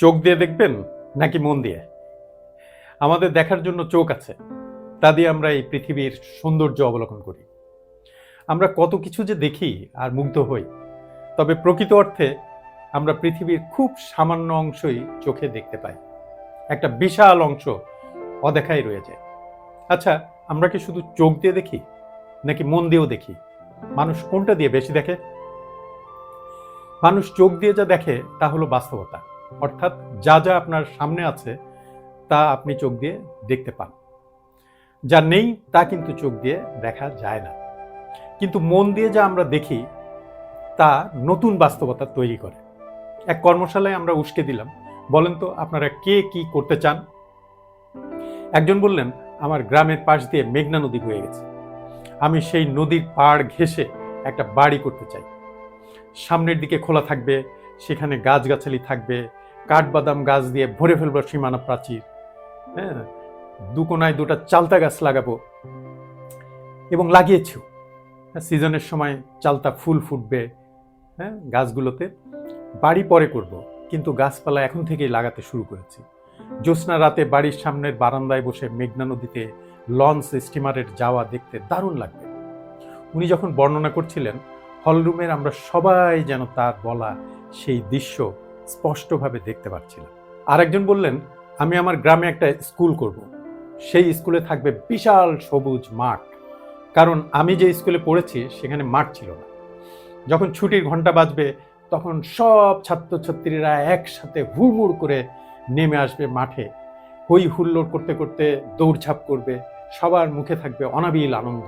চোখ দিয়ে দেখবেন নাকি মন দিয়ে? আমাদের দেখার জন্য চোখ আছে। তা দিয়ে আমরা এই পৃথিবীর সৌন্দর্য অবলোকন করি। আমরা কত কিছু যে দেখি আর মুগ্ধ হই, তবে প্রকৃত অর্থে আমরা পৃথিবীর খুব সামান্য অংশই চোখে দেখতে পাই। একটা বিশাল অংশ অদেখাই রয়ে যায়। আচ্ছা আমরা কি শুধু চোখ দিয়ে দেখি, নাকি মন দিয়েও দেখি? মানুষ কোনটা দিয়ে বেশি দেখে? মানুষ চোখ দিয়ে যা দেখে, তা হলো বাস্তবতা। অর্থাৎ যা যা আপনার সামনে আছে, তা আপনি চোখ দিয়ে দেখতে পান। যা নেই, তা কিন্তু চোখ দিয়ে দেখা যায় না। কিন্তু মন দিয়ে যা আমরা দেখি, তা নতুন বাস্তবতা তৈরি করে। এক কর্মশালায় আমরা উস্কে দিলাম, বলেন তো আপনারা কে কি করতে চান? একজন বললেন, আমার গ্রামের পাশ দিয়ে মেঘনা নদী বয়ে গেছে। আমি সেই নদীর পাড় ঘেঁষে একটা বাড়ি করতে চাই। সামনের দিকে খোলা থাকবে, সেখানে গাছগাছালি থাকবে কাঠবাদাম গাছ দিয়ে ভরে ফেলব সীমানা প্রাচীর। হ্যাঁ দুকোনায় দুটা চালতা গাছ লাগাবো। এবং লাগিয়েছিও হ্যাঁ, সিজনের সময় চালতা ফুল ফুটবে। হ্যাঁ গাছগুলোতে বাড়ি পরে করব। কিন্তু গাছপালা এখন থেকেই লাগাতে শুরু করেছি। জ্যোৎস্না রাতে বাড়ির সামনের বারান্দায় বসে মেঘনা নদীতে লঞ্চ স্টিমারের যাওয়া দেখতে দারুণ লাগবে। উনি যখন বর্ণনা করছিলেন হলরুমের আমরা সবাই যেন তার বলা সেই দৃশ্য স্পষ্টভাবে দেখতে পাচ্ছিলাম আরেকজন বললেন, আমি আমার গ্রামে একটা স্কুল করব। সেই স্কুলে থাকবে বিশাল সবুজ মাঠ। কারণ আমি যে স্কুলে পড়েছি, সেখানে মাঠ ছিল না। যখন ছুটির ঘণ্টা বাজবে, তখন সব ছাত্রছাত্রীরা একসাথে হুড়মুড় করে নেমে আসবে মাঠে। হই হুল্লোড় করতে করতে দৌড়ঝাঁপ করবে, সবার মুখে থাকবে অনাবিল আনন্দ।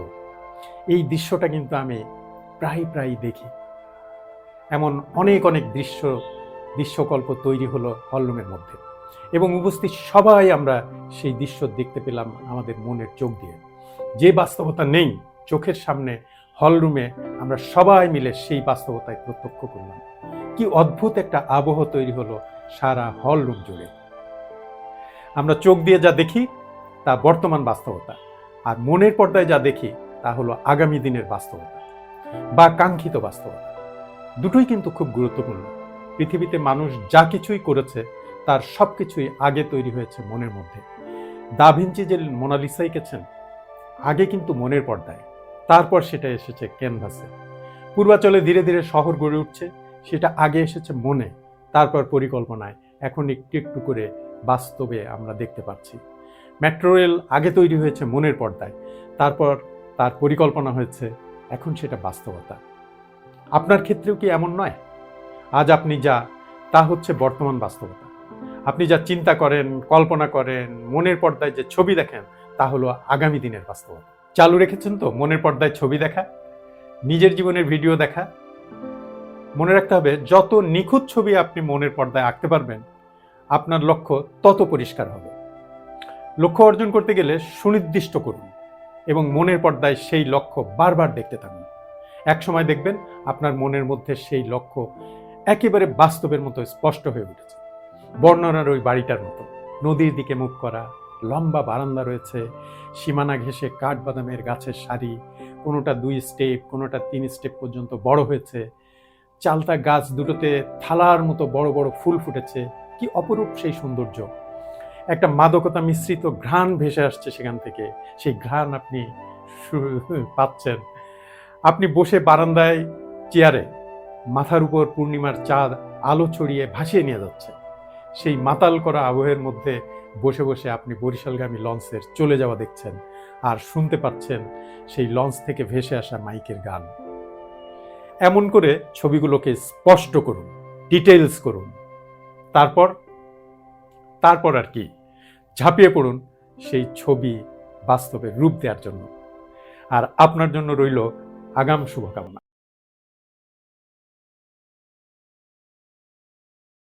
এই দৃশ্যটা কিন্তু আমি প্রায় প্রায় দেখি। এমন অনেক অনেক দৃশ্য দৃশ্যকল্প তৈরি হলো হলরুমের মধ্যে। এবং উপস্থিত সবাই আমরা সেই দৃশ্য দেখতে পেলাম আমাদের মনের চোখ দিয়ে। যে বাস্তবতা নেই চোখের সামনে হলরুমে আমরা সবাই মিলে সেই বাস্তবতায় প্রত্যক্ষ করলাম। কি অদ্ভুত একটা আবহ তৈরি হলো সারা হলরুম জুড়ে। আমরা চোখ দিয়ে যা দেখি তা বর্তমান বাস্তবতা, আর মনের পর্দায় যা দেখি তা হলো আগামী দিনের বাস্তবতা, বা কাঙ্ক্ষিত বাস্তবতা। দুটোই কিন্তু খুব গুরুত্বপূর্ণ। পৃথিবীতে মানুষ যা কিছুই করেছে, তার সব কিছুই আগে তৈরি হয়েছে মনের মধ্যে। দাভিঞ্চি যে মোনালিসা এঁকেছেন আগে কিন্তু মনের পর্দায়। তারপর সেটা এসেছে ক্যানভাসে। পূর্বাচলে ধীরে ধীরে শহর গড়ে উঠছে, সেটা আগে এসেছে মনে, তারপর পরিকল্পনায়। এখন একটু একটু করে বাস্তবে আমরা দেখতে পাচ্ছি। মেট্রো রেল আগে তৈরি হয়েছে মনের পর্দায়, তারপর তার পরিকল্পনা হয়েছে এখন সেটা বাস্তবতা। আপনার ক্ষেত্রেও কি এমন নয়? আজ আপনি যা, তা হচ্ছে বর্তমান বাস্তবতা। আপনি যা চিন্তা করেন, কল্পনা করেন, মনের পর্দায় যে ছবি দেখেন, তা হলো আগামী দিনের বাস্তবতা। চালু রেখেছেন তো, মনের পর্দায় ছবি দেখা, নিজের জীবনের ভিডিও দেখা। মনে রাখতে হবে, যত নিখুঁত ছবি আপনি মনের পর্দায় আঁকতে পারবেন, আপনার লক্ষ্য তত পরিষ্কার হবে। লক্ষ্য অর্জন করতে গেলে সুনির্দিষ্ট করুন এবং মনের পর্দায় সেই লক্ষ্য বারবার দেখতে থাকুন। এক সময় দেখবেন আপনার মনের মধ্যে সেই লক্ষ্য একেবারে বাস্তবের মতো স্পষ্ট হয়ে উঠেছে। বর্ণনার ওই বাড়িটার মতো। নদীর দিকে মুখ করা, লম্বা বারান্দা রয়েছে, সীমানা ঘেঁষে কাঠবাদামের গাছের সারি, কোনোটা দুই স্টেপ, কোনোটা তিন স্টেপ পর্যন্ত বড় হয়েছে। চালতা গাছ দুটোতে থালার মতো বড় বড় ফুল ফুটেছে। কি অপরূপ সেই সৌন্দর্য। একটা মাদকতা মিশ্রিত ঘ্রাণ ভেসে আসছে সেখান থেকে। সেই ঘ্রাণ আপনি পাচ্ছেন। আপনি বসে বারান্দায়, চেয়ারে মাথার উপর পূর্ণিমার চাঁদ আলো ছড়িয়ে ভাসিয়ে নিয়ে যাচ্ছে। সেই মাতাল করা আবহের মধ্যে বসে বসে আপনি বরিশালগামী লঞ্চের চলে যাওয়া দেখছেন আর শুনতে পাচ্ছেন সেই লঞ্চ থেকে ভেসে আসা মাইকের গান। এমন করে ছবিগুলোকে স্পষ্ট করুন ডিটেলস করুন। তারপর তারপর আর কি, ঝাঁপিয়ে পড়ুন সেই ছবি বাস্তবে রূপ দেওয়ার জন্য। আর আপনার জন্য রইল আগাম শুভকামনা।